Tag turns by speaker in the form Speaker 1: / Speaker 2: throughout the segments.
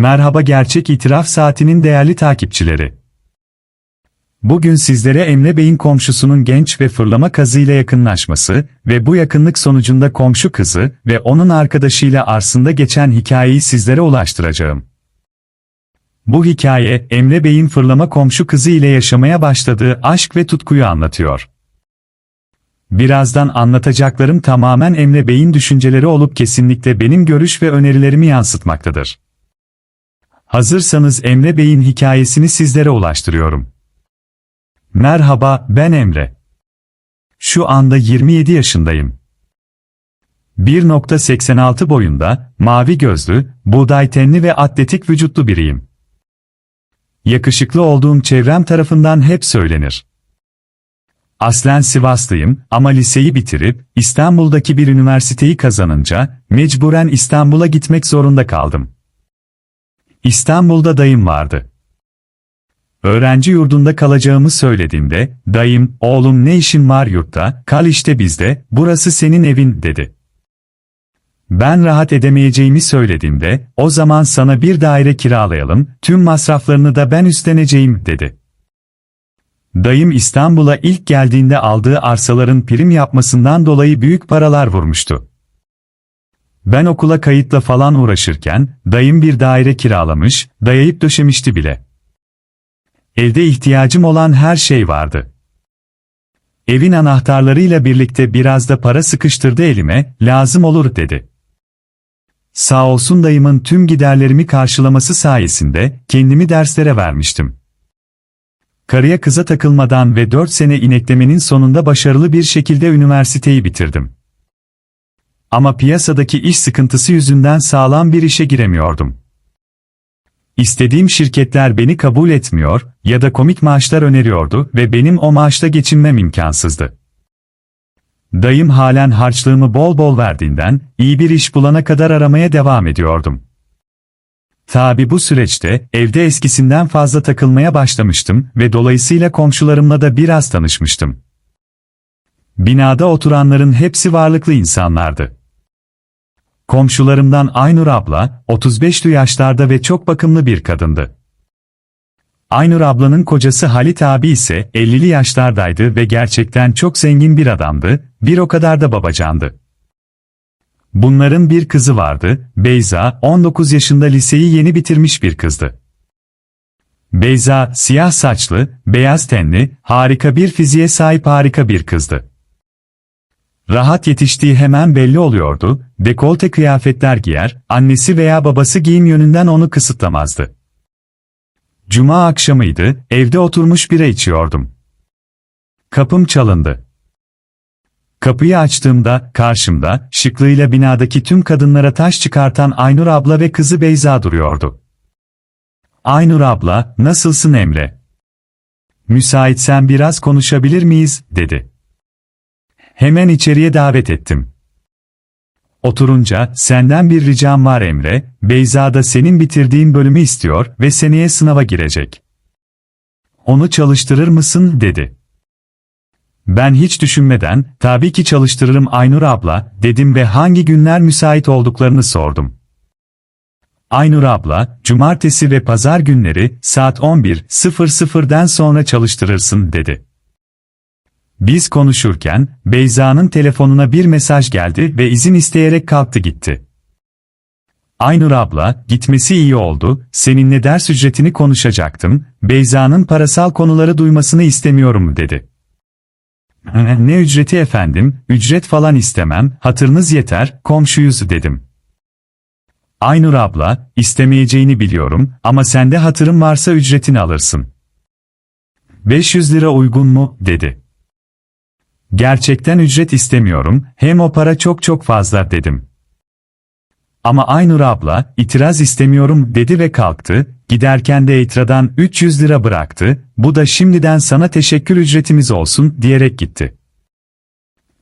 Speaker 1: Merhaba Gerçek İtiraf Saati'nin değerli takipçileri. Bugün sizlere Emre Bey'in komşusunun genç ve fırlama kazıyla yakınlaşması ve bu yakınlık sonucunda komşu kızı ve onun arkadaşıyla arsında geçen hikayeyi sizlere ulaştıracağım. Bu hikaye, Emre Bey'in fırlama komşu kızı ile yaşamaya başladığı aşk ve tutkuyu anlatıyor. Birazdan anlatacaklarım tamamen Emre Bey'in düşünceleri olup kesinlikle benim görüş ve önerilerimi yansıtmaktadır. Hazırsanız Emre Bey'in hikayesini sizlere ulaştırıyorum. Merhaba, ben Emre. Şu anda 27 yaşındayım. 1.86 boyunda, mavi gözlü, buğday tenli ve atletik vücutlu biriyim. Yakışıklı olduğum çevrem tarafından hep söylenir. Aslen Sivaslıyım ama liseyi bitirip İstanbul'daki bir üniversiteyi kazanınca mecburen İstanbul'a gitmek zorunda kaldım. İstanbul'da dayım vardı. Öğrenci yurdunda kalacağımı söylediğimde, dayım, oğlum ne işin var yurtta, kal işte bizde, burası senin evin, dedi. Ben rahat edemeyeceğimi söylediğimde, o zaman sana bir daire kiralayalım, tüm masraflarını da ben üstleneceğim, dedi. Dayım İstanbul'a ilk geldiğinde aldığı arsaların prim yapmasından dolayı büyük paralar vurmuştu. Ben okula kayıtla falan uğraşırken, dayım bir daire kiralamış, dayayıp döşemişti bile. Evde ihtiyacım olan her şey vardı. Evin anahtarlarıyla birlikte biraz da para sıkıştırdı elime, lazım olur dedi. Sağ olsun dayımın tüm giderlerimi karşılaması sayesinde kendimi derslere vermiştim. Karıya kıza takılmadan ve 4 sene ineklemenin sonunda başarılı bir şekilde üniversiteyi bitirdim. Ama piyasadaki iş sıkıntısı yüzünden sağlam bir işe giremiyordum. İstediğim şirketler beni kabul etmiyor ya da komik maaşlar öneriyordu ve benim o maaşla geçinmem imkansızdı. Dayım halen harçlığımı bol bol verdiğinden iyi bir iş bulana kadar aramaya devam ediyordum. Tabi bu süreçte evde eskisinden fazla takılmaya başlamıştım ve dolayısıyla komşularımla da biraz tanışmıştım. Binada oturanların hepsi varlıklı insanlardı. Komşularımdan Aynur abla, 35'lü yaşlarda ve çok bakımlı bir kadındı. Aynur ablanın kocası Halit abi ise 50'li yaşlardaydı ve gerçekten çok zengin bir adamdı, bir o kadar da babacandı. Bunların bir kızı vardı, Beyza, 19 yaşında liseyi yeni bitirmiş bir kızdı. Beyza, siyah saçlı, beyaz tenli, harika bir fiziğe sahip harika bir kızdı. Rahat yetiştiği hemen belli oluyordu, dekolte kıyafetler giyer, annesi veya babası giyim yönünden onu kısıtlamazdı. Cuma akşamıydı, evde oturmuş bira içiyordum. Kapım çalındı. Kapıyı açtığımda, karşımda, şıklığıyla binadaki tüm kadınlara taş çıkartan Aynur abla ve kızı Beyza duruyordu. Aynur abla, nasılsın Emre? Müsaitsen biraz konuşabilir miyiz, dedi. Hemen içeriye davet ettim. Oturunca, senden bir ricam var Emre, Beyza da senin bitirdiğin bölümü istiyor ve seneye sınava girecek. Onu çalıştırır mısın, dedi. Ben hiç düşünmeden, tabii ki çalıştırırım Aynur abla, dedim ve hangi günler müsait olduklarını sordum. Aynur abla, cumartesi ve pazar günleri, saat 11.00'den sonra çalıştırırsın, dedi. Biz konuşurken, Beyza'nın telefonuna bir mesaj geldi ve izin isteyerek kalktı gitti. Aynur abla, gitmesi iyi oldu, seninle ders ücretini konuşacaktım, Beyza'nın parasal konuları duymasını istemiyorum, dedi. Ne ücreti efendim, ücret falan istemem, hatırınız yeter, komşuyuz dedim. Aynur abla, istemeyeceğini biliyorum ama sende hatırın varsa ücretini alırsın. 500 lira uygun mu, dedi. Gerçekten ücret istemiyorum, hem o para çok çok fazla dedim. Ama Aynur abla, itiraz istemiyorum dedi ve kalktı, giderken de Eitra'dan 300 lira bıraktı, bu da şimdiden sana teşekkür ücretimiz olsun diyerek gitti.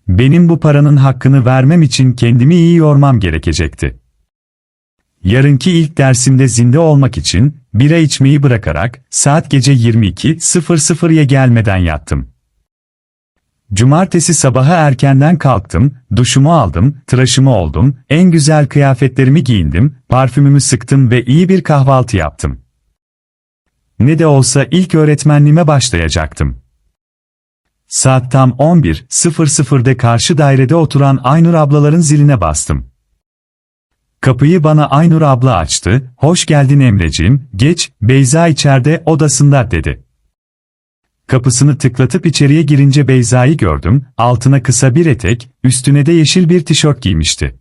Speaker 1: Benim bu paranın hakkını vermem için kendimi iyi yormam gerekecekti. Yarınki ilk dersimde zinde olmak için, bira içmeyi bırakarak, saat gece 22.00'ye gelmeden yattım. Cumartesi sabahı erkenden kalktım, duşumu aldım, tıraşımı oldum, en güzel kıyafetlerimi giyindim, parfümümü sıktım ve iyi bir kahvaltı yaptım. Ne de olsa ilk öğretmenliğime başlayacaktım. Saat tam 11.00'de karşı dairede oturan Aynur ablaların ziline bastım. Kapıyı bana Aynur abla açtı, hoş geldin Emreciğim, geç, Beyza içeride odasında dedi. Kapısını tıklatıp içeriye girince Beyza'yı gördüm, altına kısa bir etek, üstüne de yeşil bir tişört giymişti.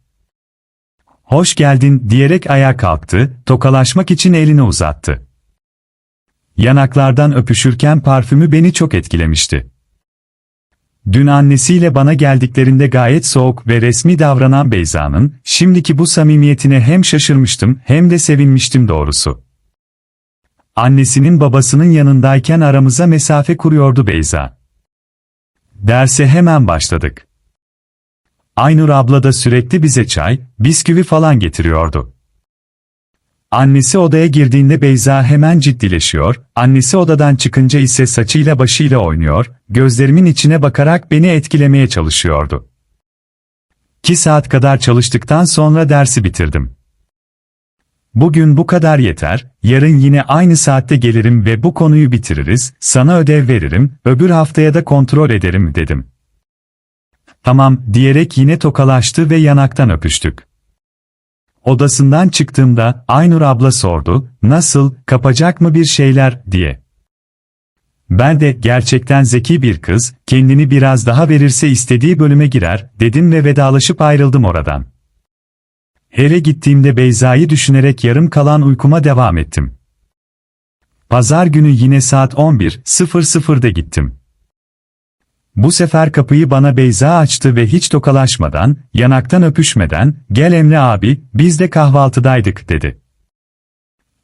Speaker 1: Hoş geldin diyerek ayağa kalktı, tokalaşmak için elini uzattı. Yanaklardan öpüşürken parfümü beni çok etkilemişti. Dün annesiyle bana geldiklerinde gayet soğuk ve resmi davranan Beyza'nın, şimdiki bu samimiyetine hem şaşırmıştım hem de sevinmiştim doğrusu. Annesinin babasının yanındayken aramıza mesafe kuruyordu Beyza. Derse hemen başladık. Aynur abla da sürekli bize çay, bisküvi falan getiriyordu. Annesi odaya girdiğinde Beyza hemen ciddileşiyor, annesi odadan çıkınca ise saçıyla başıyla oynuyor, gözlerimin içine bakarak beni etkilemeye çalışıyordu. 2 saat kadar çalıştıktan sonra dersi bitirdim. Bugün bu kadar yeter, yarın yine aynı saatte gelirim ve bu konuyu bitiririz, sana ödev veririm, öbür haftaya da kontrol ederim dedim. Tamam, diyerek yine tokalaştı ve yanaktan öpüştük. Odasından çıktığımda Aynur abla sordu, nasıl, kapacak mı bir şeyler, diye. Ben de gerçekten zeki bir kız, kendini biraz daha verirse istediği bölüme girer, dedim ve vedalaşıp ayrıldım oradan. Eve gittiğimde Beyza'yı düşünerek yarım kalan uykuma devam ettim. Pazar günü yine saat 11.00'da gittim. Bu sefer kapıyı bana Beyza açtı ve hiç tokalaşmadan, yanaktan öpüşmeden, gel Emre abi, biz de kahvaltıdaydık dedi.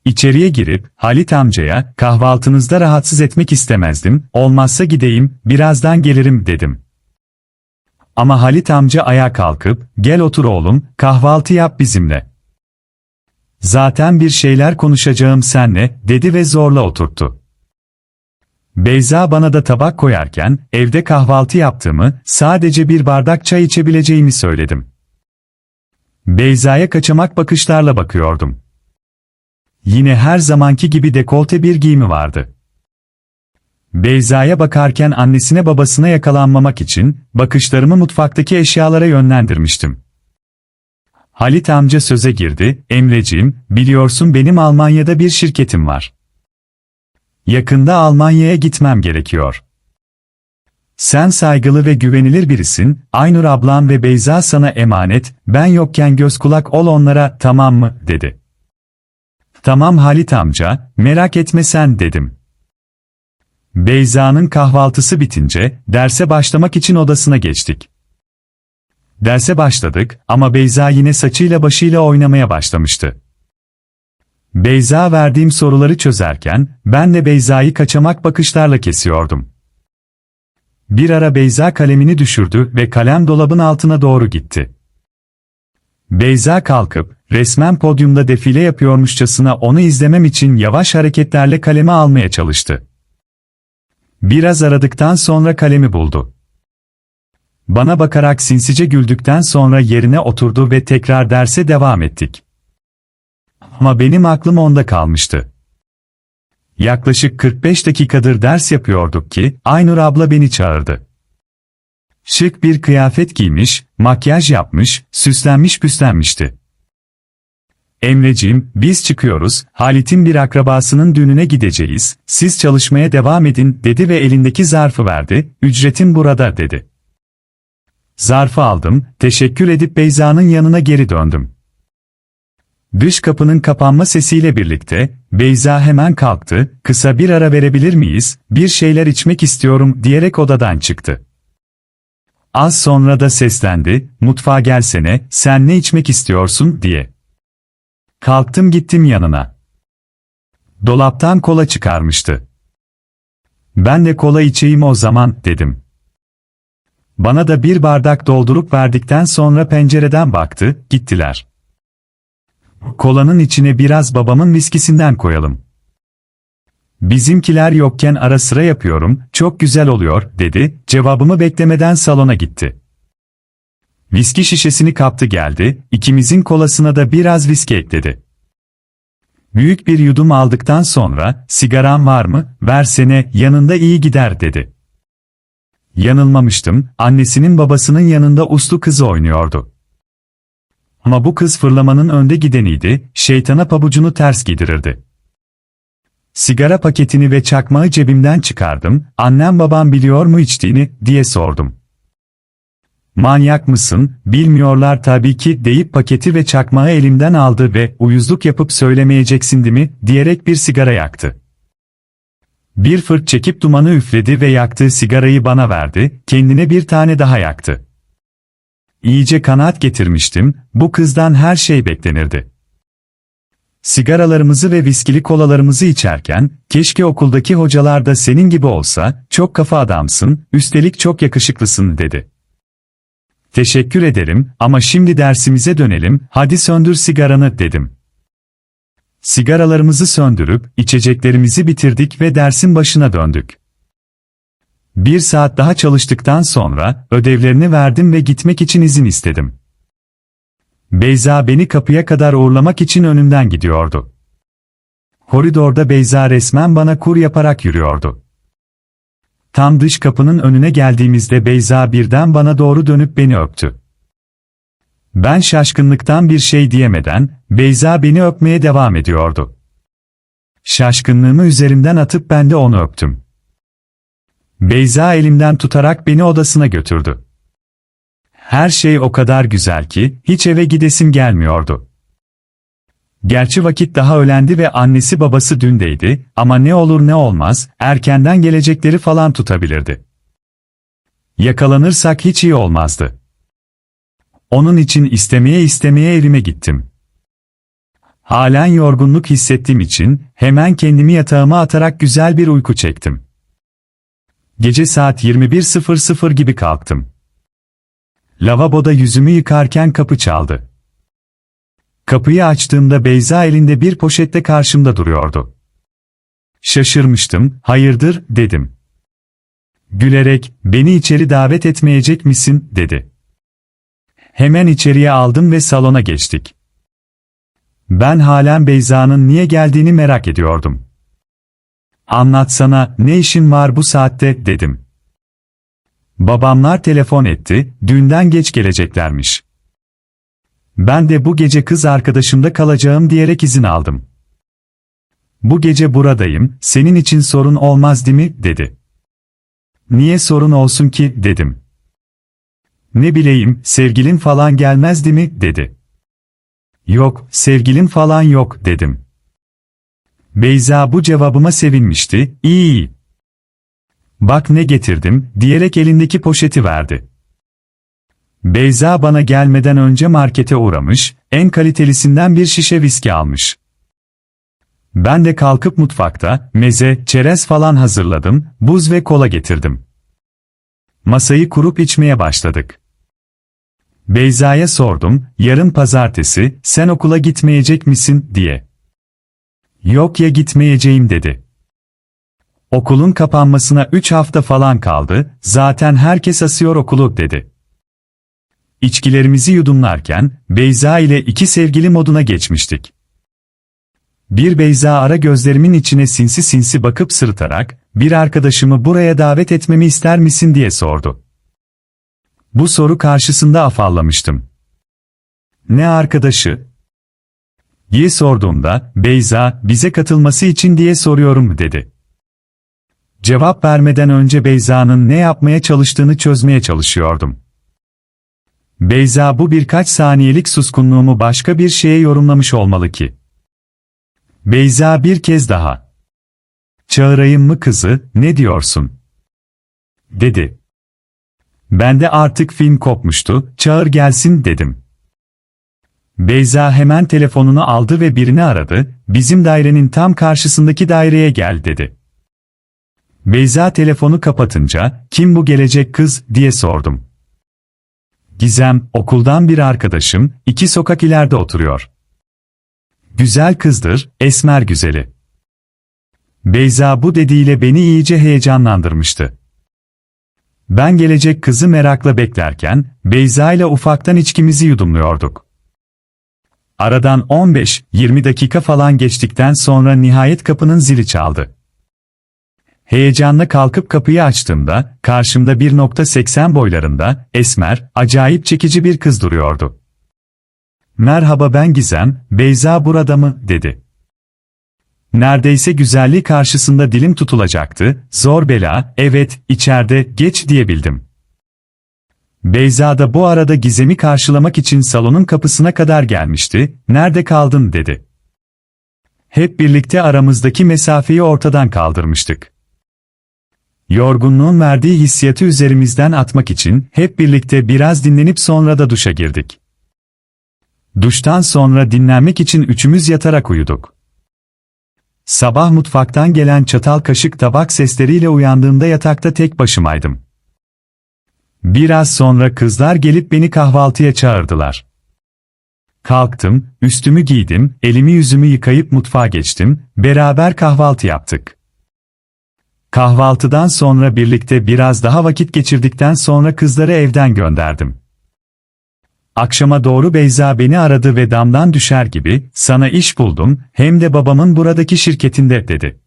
Speaker 1: İçeriye girip, Halit amcaya, kahvaltınızda rahatsız etmek istemezdim, olmazsa gideyim, birazdan gelirim dedim. Ama Halit amca ayağa kalkıp, gel otur oğlum, kahvaltı yap bizimle. Zaten bir şeyler konuşacağım senle, dedi ve zorla oturttu. Beyza bana da tabak koyarken, evde kahvaltı yaptığımı, sadece bir bardak çay içebileceğimi söyledim. Beyza'ya kaçamak bakışlarla bakıyordum. Yine her zamanki gibi dekolte bir giyimi vardı. Beyza'ya bakarken annesine babasına yakalanmamak için, bakışlarımı mutfaktaki eşyalara yönlendirmiştim. Halit amca söze girdi, Emreciğim, biliyorsun benim Almanya'da bir şirketim var. Yakında Almanya'ya gitmem gerekiyor. Sen saygılı ve güvenilir birisin, Aynur ablam ve Beyza sana emanet, ben yokken göz kulak ol onlara, tamam mı, dedi. Tamam Halit amca, merak etme sen dedim. Beyza'nın kahvaltısı bitince, derse başlamak için odasına geçtik. Derse başladık ama Beyza yine saçıyla başıyla oynamaya başlamıştı. Beyza verdiğim soruları çözerken, ben de Beyza'yı kaçamak bakışlarla kesiyordum. Bir ara Beyza kalemini düşürdü ve kalem dolabın altına doğru gitti. Beyza kalkıp, resmen podyumda defile yapıyormuşçasına onu izlemem için yavaş hareketlerle kalemi almaya çalıştı. Biraz aradıktan sonra kalemi buldu. Bana bakarak sinsice güldükten sonra yerine oturdu ve tekrar derse devam ettik. Ama benim aklım onda kalmıştı. Yaklaşık 45 dakikadır ders yapıyorduk ki, Aynur abla beni çağırdı. Şık bir kıyafet giymiş, makyaj yapmış, süslenmiş püslenmişti. Emreciğim, biz çıkıyoruz, Halit'in bir akrabasının düğününe gideceğiz, siz çalışmaya devam edin, dedi ve elindeki zarfı verdi, ücretin burada, dedi. Zarfı aldım, teşekkür edip Beyza'nın yanına geri döndüm. Dış kapının kapanma sesiyle birlikte, Beyza hemen kalktı, kısa bir ara verebilir miyiz, bir şeyler içmek istiyorum diyerek odadan çıktı. Az sonra da seslendi, mutfağa gelsene, sen ne içmek istiyorsun diye. Kalktım gittim yanına. Dolaptan kola çıkarmıştı. Ben de kola içeyim o zaman, dedim. Bana da bir bardak doldurup verdikten sonra pencereden baktı, gittiler. Kolanın içine biraz babamın viskisinden koyalım. Bizimkiler yokken ara sıra yapıyorum, çok güzel oluyor, dedi, cevabımı beklemeden salona gitti. Viski şişesini kaptı geldi, ikimizin kolasına da biraz viski ekledi. Büyük bir yudum aldıktan sonra, sigaran var mı, versene, yanında iyi gider dedi. Yanılmamıştım, annesinin babasının yanında uslu kızı oynuyordu. Ama bu kız fırlamanın önde gideniydi, şeytana pabucunu ters giydirirdi. Sigara paketini ve çakmağı cebimden çıkardım, annem babam biliyor mu içtiğini, diye sordum. Manyak mısın, bilmiyorlar tabii ki deyip paketi ve çakmağı elimden aldı ve uyuzluk yapıp söylemeyeceksin değil mi, diyerek bir sigara yaktı. Bir fırt çekip dumanı üfledi ve yaktığı sigarayı bana verdi, kendine bir tane daha yaktı. İyice kanaat getirmiştim, bu kızdan her şey beklenirdi. Sigaralarımızı ve viskili kolalarımızı içerken, keşke okuldaki hocalar da senin gibi olsa, çok kafa adamsın, üstelik çok yakışıklısın dedi. Teşekkür ederim ama şimdi dersimize dönelim, hadi söndür sigaranı dedim. Sigaralarımızı söndürüp, içeceklerimizi bitirdik ve dersin başına döndük. Bir saat daha çalıştıktan sonra, ödevlerini verdim ve gitmek için izin istedim. Beyza beni kapıya kadar uğurlamak için önümden gidiyordu. Koridorda Beyza resmen bana kur yaparak yürüyordu. Tam dış kapının önüne geldiğimizde Beyza birden bana doğru dönüp beni öptü. Ben şaşkınlıktan bir şey diyemeden, Beyza beni öpmeye devam ediyordu. Şaşkınlığımı üzerimden atıp ben de onu öptüm. Beyza elimden tutarak beni odasına götürdü. Her şey o kadar güzel ki, hiç eve gidesim gelmiyordu. Gerçi vakit daha ölendi ve annesi babası dündeydi, ama ne olur ne olmaz, erkenden gelecekleri falan tutabilirdi. Yakalanırsak hiç iyi olmazdı. Onun için istemeye istemeye evime gittim. Halen yorgunluk hissettiğim için, hemen kendimi yatağıma atarak güzel bir uyku çektim. Gece saat 21.00 gibi kalktım. Lavaboda yüzümü yıkarken kapı çaldı. Kapıyı açtığımda Beyza elinde bir poşette karşımda duruyordu. Şaşırmıştım, hayırdır, dedim. Gülerek, beni içeri davet etmeyecek misin, dedi. Hemen içeriye aldım ve salona geçtik. Ben halen Beyza'nın niye geldiğini merak ediyordum. Anlatsana, ne işin var bu saatte, dedim. Babamlar telefon etti, düğünden geç geleceklermiş. Ben de bu gece kız arkadaşımda kalacağım diyerek izin aldım. Bu gece buradayım, senin için sorun olmaz değil mi, dedi. Niye sorun olsun ki, dedim. Ne bileyim, sevgilin falan gelmez değil mi, dedi. Yok, sevgilin falan yok, dedim. Beyza bu cevabıma sevinmişti, iyi. Bak ne getirdim, diyerek elindeki poşeti verdi. Beyza bana gelmeden önce markete uğramış, en kalitelisinden bir şişe viski almış. Ben de kalkıp mutfakta, meze, çerez falan hazırladım, buz ve kola getirdim. Masayı kurup içmeye başladık. Beyza'ya sordum, yarın pazartesi, sen okula gitmeyecek misin, diye. Yok ya gitmeyeceğim dedi. Okulun kapanmasına 3 hafta falan kaldı, zaten herkes asıyor okulu, dedi. İçkilerimizi yudumlarken, Beyza ile iki sevgili moduna geçmiştik. Bir Beyza ara gözlerimin içine sinsi sinsi bakıp sırıtarak, bir arkadaşımı buraya davet etmemi ister misin diye sordu. Bu soru karşısında afallamıştım. Ne arkadaşı? diye sorduğumda, Beyza, bize katılması için diye soruyorum dedi. Cevap vermeden önce Beyza'nın ne yapmaya çalıştığını çözmeye çalışıyordum. Beyza bu birkaç saniyelik suskunluğumu başka bir şeye yorumlamış olmalı ki. Beyza bir kez daha. Çağırayım mı kızı, ne diyorsun? Dedi. Ben de artık film kopmuştu, çağır gelsin dedim. Beyza hemen telefonunu aldı ve birini aradı, bizim dairenin tam karşısındaki daireye gel dedi. Beyza telefonu kapatınca, kim bu gelecek kız, diye sordum. Gizem, okuldan bir arkadaşım, iki sokak ileride oturuyor. Güzel kızdır, esmer güzeli. Beyza bu dediğiyle beni iyice heyecanlandırmıştı. Ben gelecek kızı merakla beklerken, Beyza ile ufaktan içkimizi yudumluyorduk. Aradan 15-20 dakika falan geçtikten sonra nihayet kapının zili çaldı. Heyecanla kalkıp kapıyı açtığımda, karşımda 1.80 boylarında, esmer, acayip çekici bir kız duruyordu. Merhaba ben Gizem, Beyza burada mı, dedi. Neredeyse güzelliği karşısında dilim tutulacaktı, zor bela, evet, içeride, geç diyebildim. Beyza da bu arada Gizem'i karşılamak için salonun kapısına kadar gelmişti, nerede kaldın dedi. Hep birlikte aramızdaki mesafeyi ortadan kaldırmıştık. Yorgunluğun verdiği hissiyatı üzerimizden atmak için hep birlikte biraz dinlenip sonra da duşa girdik. Duştan sonra dinlenmek için üçümüz yatarak uyuduk. Sabah mutfaktan gelen çatal kaşık tabak sesleriyle uyandığımda yatakta tek başımaydım. Biraz sonra kızlar gelip beni kahvaltıya çağırdılar. Kalktım, üstümü giydim, elimi yüzümü yıkayıp mutfağa geçtim, beraber kahvaltı yaptık. Kahvaltıdan sonra birlikte biraz daha vakit geçirdikten sonra kızları evden gönderdim. Akşama doğru Beyza beni aradı ve damdan düşer gibi, sana iş buldum, hem de babamın buradaki şirketinde, dedi.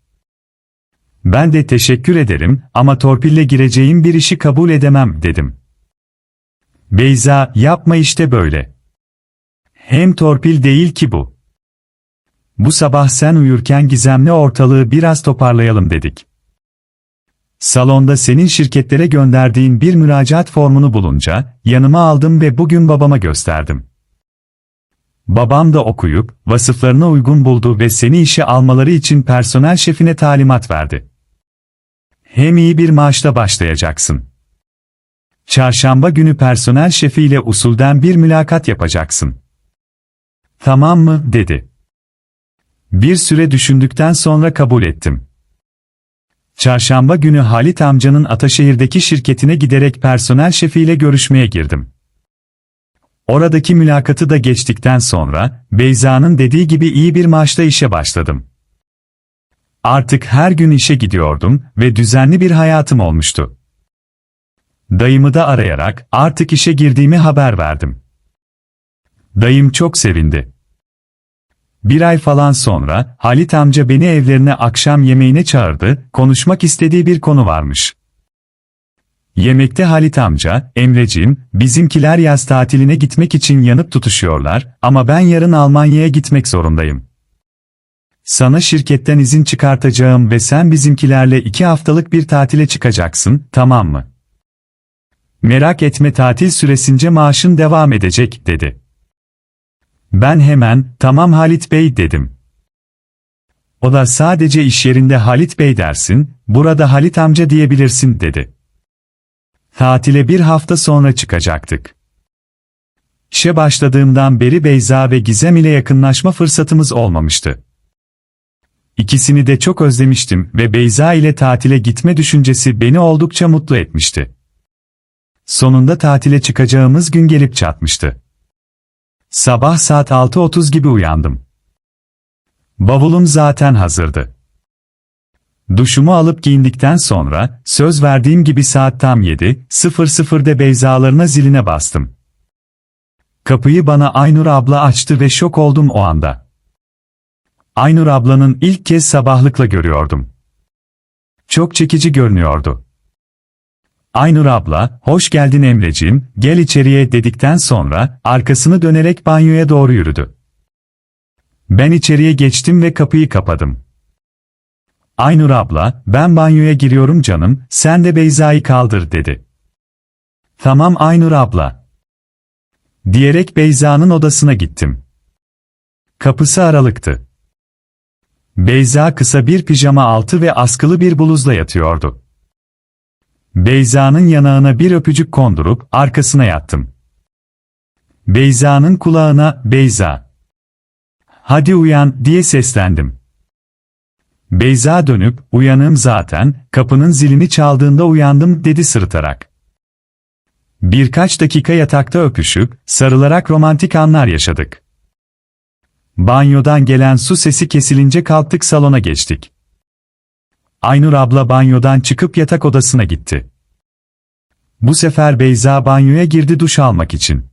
Speaker 1: Ben de teşekkür ederim ama torpille gireceğim bir işi kabul edemem, dedim. Beyza, yapma işte böyle. Hem torpil değil ki bu. Bu sabah sen uyurken gizemli ortalığı biraz toparlayalım dedik. Salonda senin şirketlere gönderdiğin bir müracaat formunu bulunca, yanıma aldım ve bugün babama gösterdim. Babam da okuyup, vasıflarına uygun buldu ve seni işe almaları için personel şefine talimat verdi. Hem iyi bir maaşla başlayacaksın. Çarşamba günü personel şefiyle usulden bir mülakat yapacaksın. Tamam mı, dedi. Bir süre düşündükten sonra kabul ettim. Çarşamba günü Halit amcanın Ataşehir'deki şirketine giderek personel şefiyle görüşmeye girdim. Oradaki mülakatı da geçtikten sonra, Beyza'nın dediği gibi iyi bir maaşla işe başladım. Artık her gün işe gidiyordum ve düzenli bir hayatım olmuştu. Dayımı da arayarak artık işe girdiğimi haber verdim. Dayım çok sevindi. Bir ay falan sonra Halit amca beni evlerine akşam yemeğine çağırdı, konuşmak istediği bir konu varmış. Yemekte Halit amca, Emreciğim, bizimkiler yaz tatiline gitmek için yanıp tutuşuyorlar ama ben yarın Almanya'ya gitmek zorundayım. Sana şirketten izin çıkartacağım ve sen bizimkilerle iki haftalık bir tatile çıkacaksın, tamam mı? Merak etme tatil süresince maaşın devam edecek, dedi. Ben hemen, tamam Halit Bey dedim. O da sadece iş yerinde Halit Bey dersin, burada Halit amca diyebilirsin dedi. Tatile bir hafta sonra çıkacaktık. İşe başladığımdan beri Beyza ve Gizem ile yakınlaşma fırsatımız olmamıştı. İkisini de çok özlemiştim ve Beyza ile tatile gitme düşüncesi beni oldukça mutlu etmişti. Sonunda tatile çıkacağımız gün gelip çatmıştı. Sabah saat 6.30 gibi uyandım. Bavulum zaten hazırdı. Duşumu alıp giyindikten sonra, söz verdiğim gibi saat tam 7.00'de Beyzalarına ziline bastım. Kapıyı bana Aynur abla açtı ve şok oldum o anda. Aynur ablanın ilk kez sabahlıkla görüyordum. Çok çekici görünüyordu. Aynur abla, hoş geldin Emreciğim, gel içeriye dedikten sonra, arkasını dönerek banyoya doğru yürüdü. Ben içeriye geçtim ve kapıyı kapadım. Aynur abla, ben banyoya giriyorum canım, sen de Beyza'yı kaldır dedi. Tamam Aynur abla. Diyerek Beyza'nın odasına gittim. Kapısı aralıktı. Beyza kısa bir pijama altı ve askılı bir bluzla yatıyordu. Beyza'nın yanağına bir öpücük kondurup arkasına yattım. Beyza'nın kulağına, Beyza. Hadi uyan, diye seslendim. Beyza dönüp, uyanım zaten, kapının zilini çaldığında uyandım, dedi sırıtarak. Birkaç dakika yatakta öpüşüp, sarılarak romantik anlar yaşadık. Banyodan gelen su sesi kesilince kalktık salona geçtik. Aynur abla banyodan çıkıp yatak odasına gitti. Bu sefer Beyza banyoya girdi duş almak için.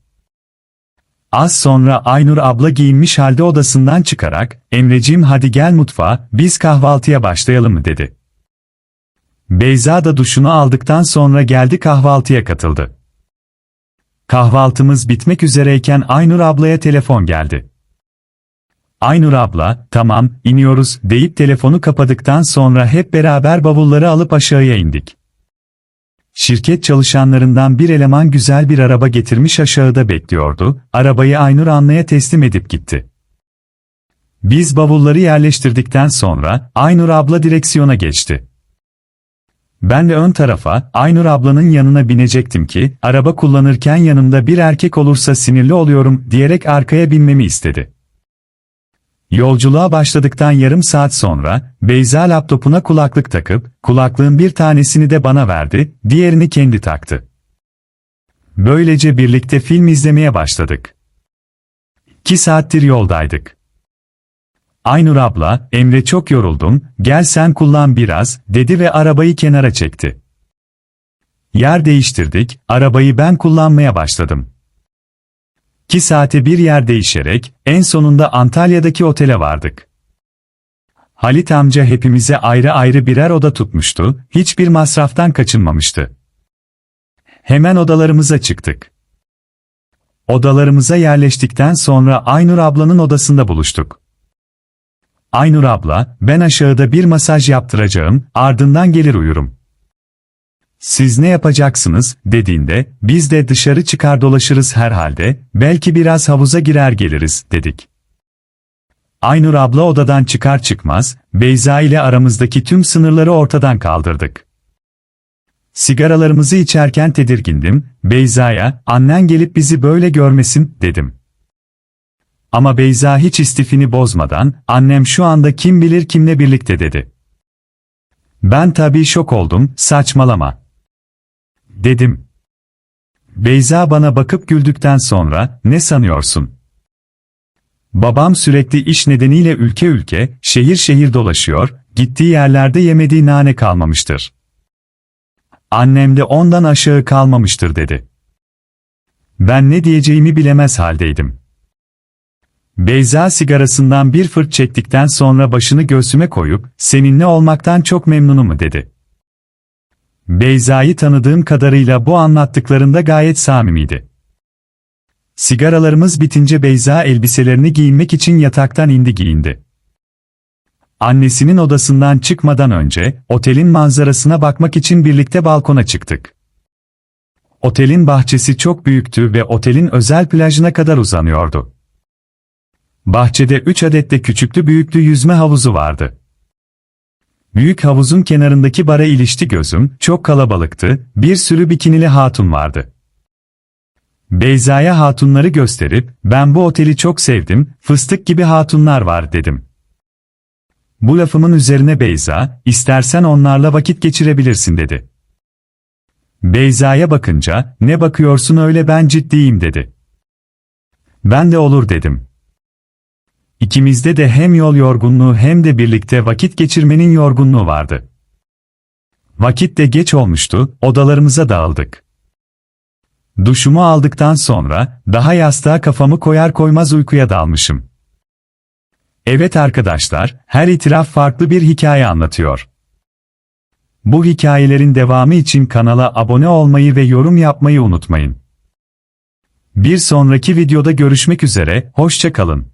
Speaker 1: Az sonra Aynur abla giyinmiş halde odasından çıkarak, Emreciğim hadi gel mutfağa, biz kahvaltıya başlayalım mı dedi. Beyza da duşunu aldıktan sonra geldi kahvaltıya katıldı. Kahvaltımız bitmek üzereyken Aynur ablaya telefon geldi. Aynur abla, tamam, iniyoruz deyip telefonu kapadıktan sonra hep beraber bavulları alıp aşağıya indik. Şirket çalışanlarından bir eleman güzel bir araba getirmiş aşağıda bekliyordu, arabayı Aynur Anla'ya teslim edip gitti. Biz bavulları yerleştirdikten sonra Aynur abla direksiyona geçti. Ben de ön tarafa, Aynur ablanın yanına binecektim ki, araba kullanırken yanımda bir erkek olursa sinirli oluyorum diyerek arkaya binmemi istedi. Yolculuğa başladıktan yarım saat sonra, Beyza laptopuna kulaklık takıp, kulaklığın bir tanesini de bana verdi, diğerini kendi taktı. Böylece birlikte film izlemeye başladık. İki saattir yoldaydık. Aynur abla, Emre çok yoruldum, gel sen kullan biraz, dedi ve arabayı kenara çekti. Yer değiştirdik, arabayı ben kullanmaya başladım. 2 saate bir yer değişerek, en sonunda Antalya'daki otele vardık. Halit amca hepimize ayrı ayrı birer oda tutmuştu, hiçbir masraftan kaçınmamıştı. Hemen odalarımıza çıktık. Odalarımıza yerleştikten sonra Aynur ablanın odasında buluştuk. Aynur abla, ben aşağıda bir masaj yaptıracağım, ardından gelir uyurum. Siz ne yapacaksınız, dediğinde, biz de dışarı çıkar dolaşırız herhalde, belki biraz havuza girer geliriz, dedik. Aynur abla odadan çıkar çıkmaz, Beyza ile aramızdaki tüm sınırları ortadan kaldırdık. Sigaralarımızı içerken tedirgindim, Beyza'ya, annen gelip bizi böyle görmesin, dedim. Ama Beyza hiç istifini bozmadan, annem şu anda kim bilir kimle birlikte dedi. Ben tabii şok oldum, saçmalama. Dedim. Beyza bana bakıp güldükten sonra, ne sanıyorsun? Babam sürekli iş nedeniyle ülke ülke, şehir şehir dolaşıyor, gittiği yerlerde yemediği nane kalmamıştır. Annem de ondan aşağı kalmamıştır dedi. Ben ne diyeceğimi bilemez haldeydim. Beyza sigarasından bir fırt çektikten sonra başını göğsüme koyup, seninle olmaktan çok memnunum dedi. Beyza'yı tanıdığım kadarıyla bu anlattıklarında gayet samimiydi. Sigaralarımız bitince Beyza elbiselerini giyinmek için yataktan indi giyindi. Annesinin odasından çıkmadan önce, otelin manzarasına bakmak için birlikte balkona çıktık. Otelin bahçesi çok büyüktü ve otelin özel plajına kadar uzanıyordu. Bahçede 3 adet de küçüklü büyüklü yüzme havuzu vardı. Büyük havuzun kenarındaki bara ilişti gözüm, çok kalabalıktı, bir sürü bikinili hatun vardı. Beyza'ya hatunları gösterip, ben bu oteli çok sevdim, fıstık gibi hatunlar var dedim. Bu lafımın üzerine Beyza, istersen onlarla vakit geçirebilirsin dedi. Beyza'ya bakınca, ne bakıyorsun öyle ben ciddiyim dedi. Ben de olur dedim. İkimizde de hem yol yorgunluğu hem de birlikte vakit geçirmenin yorgunluğu vardı. Vakit de geç olmuştu, odalarımıza dağıldık. Duşumu aldıktan sonra, daha yastığa kafamı koyar koymaz uykuya dalmışım. Evet arkadaşlar, her itiraf farklı bir hikaye anlatıyor. Bu hikayelerin devamı için kanala abone olmayı ve yorum yapmayı unutmayın. Bir sonraki videoda görüşmek üzere, hoşça kalın.